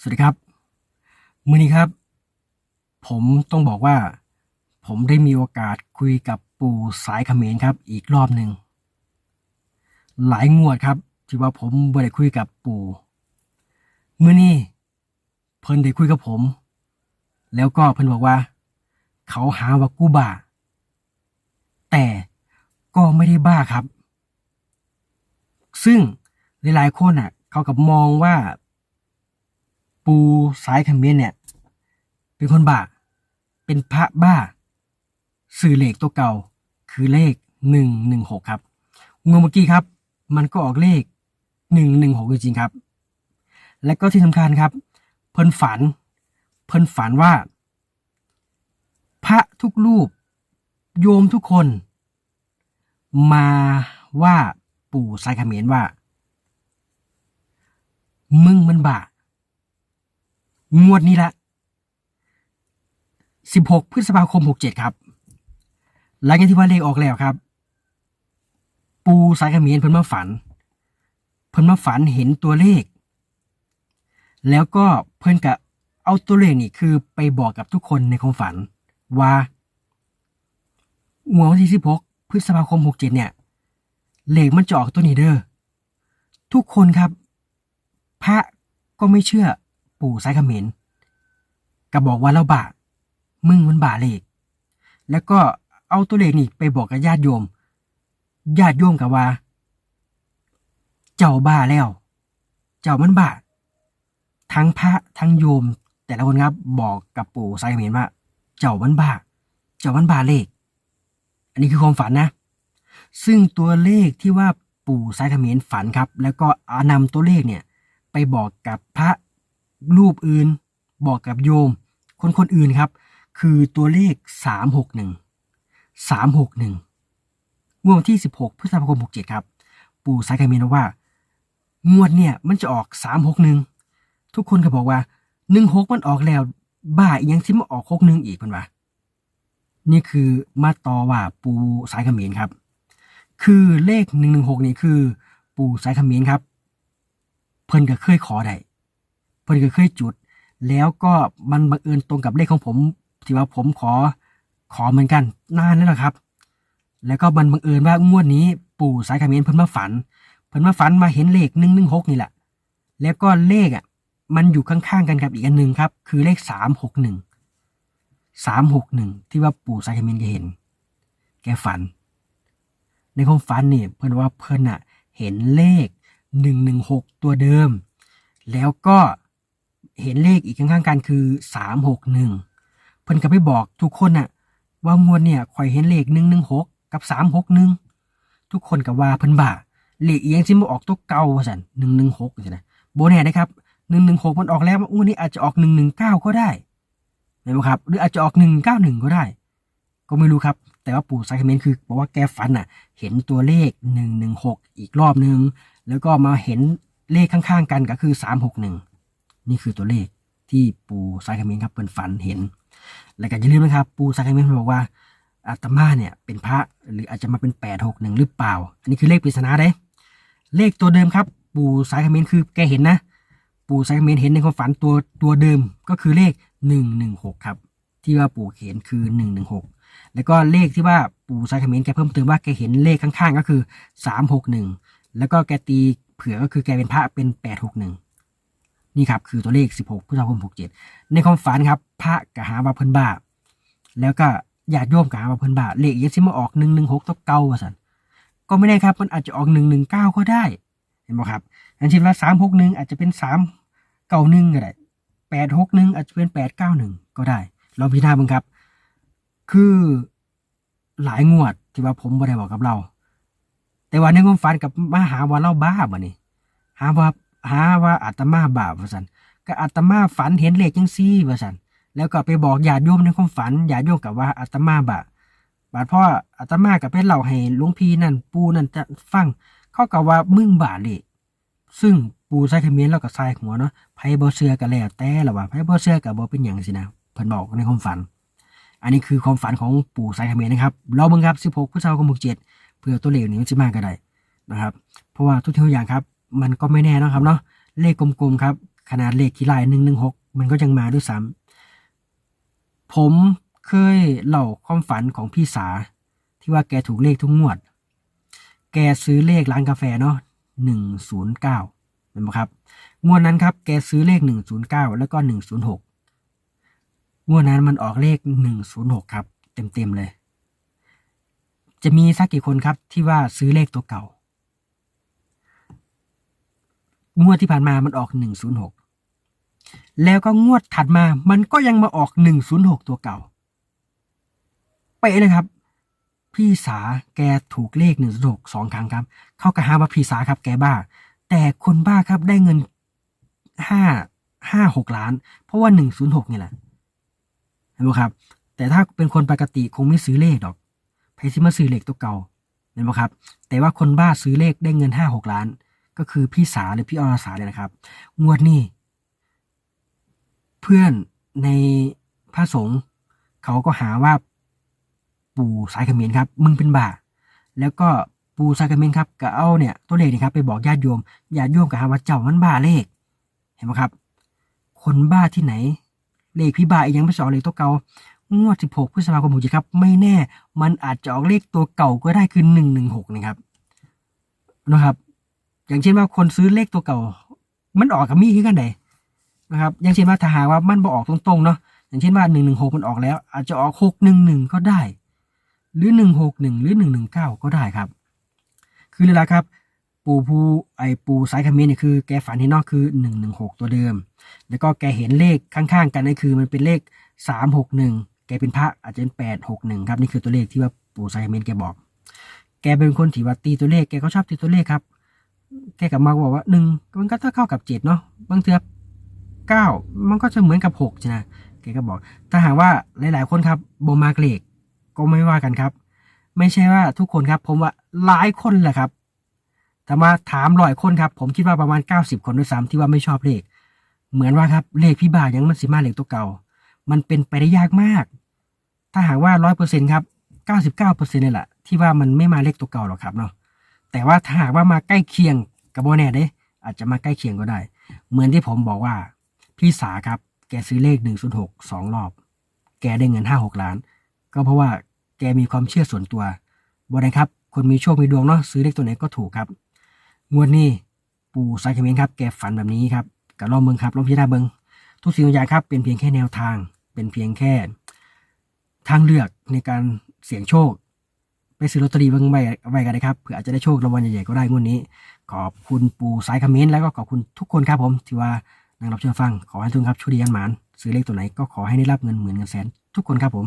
สวัสดีครับ มือนี้ครับ ผมต้องบอกว่า ผมได้มีโอกาสคุยกับปู่สายเขมรครับ อีกรอบหนึ่ง หลายงวดครับที่ว่าผมบ่ได้คุยกับปู่มือนี้เพิ่นได้คุยกับผม แล้วก็เพิ่นบอกว่า เขาหาว่ากูบ้า แต่ก็ไม่ได้บ้าครับ ซึ่งหลายๆคนอะ เขากับมองว่า สายเขมรเนี่ย เป็นคนบ้า เป็นพระบ้า สื่อเลขตัวเก่า คือเลขหนึ่งหนึ่งหกครับงวดเมื่อกี้ครับ มันก็ออกเลขหนึ่งหนึ่งหกจริงๆครับ และก็ที่สำคัญครับ เพิ่นฝัน เพิ่นฝันว่า พระทุกรูป โยมทุกคน มาว่าปู่สายเขมรว่า มึงมันบ้า งวดนี้ละ 16 พฤษภาคม 67 ครับ หลังจากที่ว่าเลขออกแล้วครับ ปูสายเขมิ้นเพิ่นมาฝัน เพิ่นมาฝันเห็นตัวเลข แล้วก็เพิ่นกะเอาตัวเลขนี่คือไปบอกกับทุกคนในความฝัน ว่างวดวันที่ 16 พฤษภาคม 67 เนี่ย เลขมันจะออกตัวนี้เด้อทุกคนครับ พระก็ไม่เชื่อ ปู่สายเขมรก็บอกว่าเราบามึงมันบาเลข แล้วก็เอาตัวเลขนี่ไปบอกกับญาติโยม ญาติโยมกับว่า เจ้าบ้าแล้ว เจ้ามันบาทั้งพระทั้งโยม แต่ละคนครับบอกกับปู่สายเขมรว่า เจ้ามันบาเจ้ามันบาเลข อันนี้คือความฝันนะ ซึ่งตัวเลขที่ว่าปู่สายเขมรฝันครับ แล้วก็อานำตัวเลขเนี่ย ไปบอกกับพระ รูปอื่น บอกกับโยม คนคนอื่นครับ คือตัวเลขสามหกหนึ่งสามหกหนึ่งงวดที่สิบหกพฤษภาคมหกเจ็ดครับ ปู่สายเขมรบอกว่า งวดเนี่ยมันจะออกสามหกหนึ่งทุกคนก็บอกว่าหนึ่งหกมันออกแล้ว บ้าอีกยังที่มาออกหกหนึ่งอีกเพิ่นว่านี่คือมาต่อว่าปูสายขมรครับ คือเลขหนึ่งหนึ่งหกนี่คือ ปูสายขมรครับ เพิ่นก็เคยขอได้ เพิ่นก็เคยจุด แล้วก็มันบังเอิญตรงกับเลขของผมที่ว่าผมขอขอเหมือนกันนานแล้วล่ะครับ แล้วก็มันบังเอิญว่างวดนี้ปู่สายขมรเพิ่นมาฝัน เพิ่นมาฝันมาเห็นเลขหนึ่งหนึ่งหกนี่แหละ แล้วก็เลขอะ มันอยู่ข้างๆกันกับอีกอันหนึ่งครับ คือเลขสามหกหนึ่งสามหกหนึ่งที่ว่าปู่สายขมรแกเห็น แกฝัน ในความฝันเนี่ยเพิ่นว่าเพิ่นอะ เห็นเลขหนึ่งหนึ่งหกตัวเดิม แล้วก็ เห็นเลขอีกข้างๆกันคือสามหกหนึ่งเพิ่นก็ไปบอกทุกคนน่ะ ว่ามวลเนี่ยข่อยเห็นเลขหนึ่งหนึ่งหกกับสามหกหนึ่งทุกคนก็ว่าเพิ่นบ่าเลขอียงสิมาออกตัวเก่าว่าสันหนึ่งหนึ่งหกใช่ไหมโบแน่นะครับหนึ่งหนึ่งหกมันออกแล้วอู้นี้อาจจะออกหนึ่งหนึ่งเก้าก็ได้เห็นไหมครับ หรืออาจจะออกหนึ่งเก้าหนึ่งก็ได้ ก็ไม่รู้ครับ แต่ว่าปู่ไซคเมนคือบอกว่าแกฝันอะ เห็นตัวเลขหนึ่งหนึ่งหกอีกรอบนึง แล้วก็มาเห็นเลขข้างๆกันก็คือสามหกหนึ่ง นี่คือตัวเลขที่ปู่ไซคเมนครับเป็นฝันเห็น และก็อย่าลืมนะครับ ปู่ไซคเมนบอกว่าอาตมาเนี่ยเป็นพระหรืออาจจะมาเป็นแปดหกหนึ่งหรือเปล่า อันนี้คือเลขปริศนาเด้ เลขตัวเดิมครับ ปู่สายคอมเขมนคือแกเห็นนะ ปู่สายคอมเขมนเห็นในความฝันตัวตัวเดิมก็คือเลขหนึ่งหนึ่งหกครับที่ว่าปู่เห็นคือหนึ่งหนึ่งหกแล้วก็เลขที่ว่าปู่สายคอมเมนแกเพิ่มเติมว่าแกเห็นเลขข้างๆ ก็คือสามหกหนึ่งแล้วก็แกตีเผื่อก็คือแกเป็นพระเป็นแปดหกหนึ่ง นี่ครับคือตัวเลขสิบหกพฤษภาคมหกเจ็ดในความฝันครับ พระกะหาว่าเพิ่นบ้า แล้วก็ญาติโยมกะหาว่าเพิ่นบ้า เลขยังสิมาออกหนึ่งหนึ่งหกตัวเก่าว่าสันก็ไม่ได้ครับ มันอาจจะออกหนึ่งหนึ่งเก้าก็ได้ เห็นไหมครับอันเช่นว่าสามหกหนึ่งอาจจะเป็นสามเก้าหนึ่งก็ได้แปดหกหนึ่งอาจจะเป็นแปดเก้าหนึ่งก็ได้ลองพิจารณาบ้างครับ คือหลายงวดที่ว่าผมไม่ได้บอกกับเรา แต่ว่าในความฝันกับมาหาว่าเราบ้าบ่นี่หาว่า หาว่าอาตมาบาปว่าสันก็อาตมาฝันเห็นเลขจังซี่ว่าสันแล้วก็ไปบอกญาติโยมในความฝันญาติโยมกับว่าอาตมาบาปบาดพ่ออาตมากับเพชรเล่าให้หลวงพี่นั่น ปูนั่นจะฟังเขากับว่ามึงบาเลยซึ่งปูใส่ขมิ้นแล้วก็ใส่หัวเนาะไผบ่เชื่อก็แล้วแต่ละว่าไผบ่เชื่อก็บ่เป็นหยังสินะเพิ่นบอกในความฝัน อันนี้คือความฝันของปู่ใส่ขมิ้นนะครับ เราเบิ่งครับ16พฤษภาคม67เพื่อตัวเลขนี้มันสิมาก็ได้นะครับ เพราะว่าทุกทีทุกอย่างครับ มันก็ไม่แน่นะครับเนาะเลขกลมๆครับ ขนาดเลขที่ลายหนึ่งหนึ่งหกมันก็ยังมาด้วยซ้ำผมเคยเล่าความฝันของพี่สา ที่ว่าแกถูกเลขทุกงวด แกซื้อเลขร้านกาแฟเนาะหนึ่งศูนย์เก้าเห็นไหมครับงวดนั้นครับ แกซื้อเลขหนึ่งศูนย์เก้าแล้วก็หนึ่งศูนย์หกงวดนั้นมันออกเลขหนึ่งศูนย์หกครับ เต็มๆเลย จะมีสักกี่คนครับที่ว่าซื้อเลขตัวเก่า งวดที่ผ่านมามันออกหนึ่งศูนย์หกแล้วก็งวดถัดมามันก็ยังมาออกหนึ่งศูนย์หกตัวเก่า เป๊ะเลยครับ พี่สาแกถูกเลขหนึ่งหกสองครั้งครับ เขากระหาว่าพี่สาครับแกบ้า แต่คนบ้าครับได้เงินห้าห้าหกล้าน เพราะว่าหนึ่งศูนย์หกนี่แหละเห็นไหมครับ แต่ถ้าเป็นคนปกติคงไม่ซื้อเลขหรอกใครที่มาซื้อเลขตัวเก่าเห็นไหมครับ แต่ว่าคนบ้าซื้อเลขได้เงินห้าหกล้าน ก็คือพี่สาหรือพี่อรสาเลยนะครับ งวดนี้ เพื่อนในพระสงฆ์เขาก็หาว่าปู่สายเขมิ้นครับ มึงเป็นบ้าแล้วก็ปู่สายเขมิ้นครับก็เอาเนี่ยตัวเลขนี่ครับไปบอกญาติโยมญาติโยมก็หาว่าเจ้ามันบ้าเลข เห็นไหมครับ คนบ้าที่ไหน เลขพี่บ้าอีกยังไม่สออกเลขตัวเก่างวด 16 พฤษภาคม67ครับ ไม่แน่ มันอาจจะออกเลขตัวเก่าก็ได้คือ 116 นะครับนะครับ อย่างเช่นว่าคนซื้อเลขตัวเก่า มันออกกับมีขึ้นกันไหนนะครับ อย่างเช่นว่าถ้าหากว่ามันบอออกตรงๆเนาะอย่างเช่นว่า116มันออกแล้ว อาจจะออก611ก็ได้ หรือ161หกหนึ่งหรือ119ก็ได้ครับ คือเลยละครับ ปูภูไอปูสายคาเมนเนี่ยคือแกฝันเห็นนอกคือ116ตัวเดิม แล้วก็แกเห็นเลขข้างๆ กันนั่นคือมันเป็นเลข361แกเป็นพระอาจจะเป็น861ครับนี่คือตัวเลขที่ว่าปูสายคาเมนแกบอก แกเป็นคนที่ว่าตีตัวเลขแกก็ชอบตีตัวเลขครับ แกกับมาบอกว่าหนึ่งมันก็ถ้าเข้ากับเจ็ดเนาะบางเทือเก้ามันก็จะเหมือนกับหกใช่ไหมแกก็บอก ถ้าหากว่าหลาย ๆ คนครับบมากเลขก็ไม่ว่ากันครับ ไม่ใช่ว่าทุกคนครับ ผมว่าหลายคนแหละครับ แต่มาถามร้อยคนครับ ผมคิดว่าประมาณ 90 คนด้วยซ้ำที่ว่าไม่ชอบเลข เหมือนว่าครับเลขพี่บายังมันสิมาเลขตัวเก่า มันเป็นไปได้ยากมาก ถ้าหากว่าร้อยเปอร์เซ็นครับเก้าสิบเก้าเปอร์เซ็นต์นี่แหละที่ว่ามันไม่มาเลขตัวเก่าหรอกครับเนาะ แต่ว่าถ้าหากว่ามาใกล้เคียงกับโบแน่เด้อาจจะมาใกล้เคียงก็ได้ เหมือนที่ผมบอกว่า พี่สาครับ แกซื้อเลขหนึ่งศูนย์หกสองรอบ แกได้เงินห้าหกล้าน ก็เพราะว่าแกมีความเชื่อส่วนตัวโบนนะครับ คนมีโชคมีดวงเนาะซื้อเลขตัวไหนก็ถูกครับงวดนี้ปู่สายเขมรครับ แกฝันแบบนี้ครับกับลองเบิงครับลองพิจารณาเบิงทุกสิ่งทุกอย่างครับ เป็นเพียงแค่แนวทาง เป็นเพียงแค่ ทางเลือกในการเสี่ยงโชค ไปซื้อลอตเตอรี่บางใบไว้กันนะครับเผื่ออาจจะได้โชครางวัลใหญ่ๆก็ได้งวดนี้ ขอบคุณปู่สายคอมเมนต์แล้วก็ขอบคุณทุกคนครับผม ที่ว่านั่งรับชมฟังขอให้ทุกคนครับโชคดีกันหมานซื้อเลขตัวไหนก็ขอให้ได้รับเงินหมื่นเงินแสนทุกคนครับผม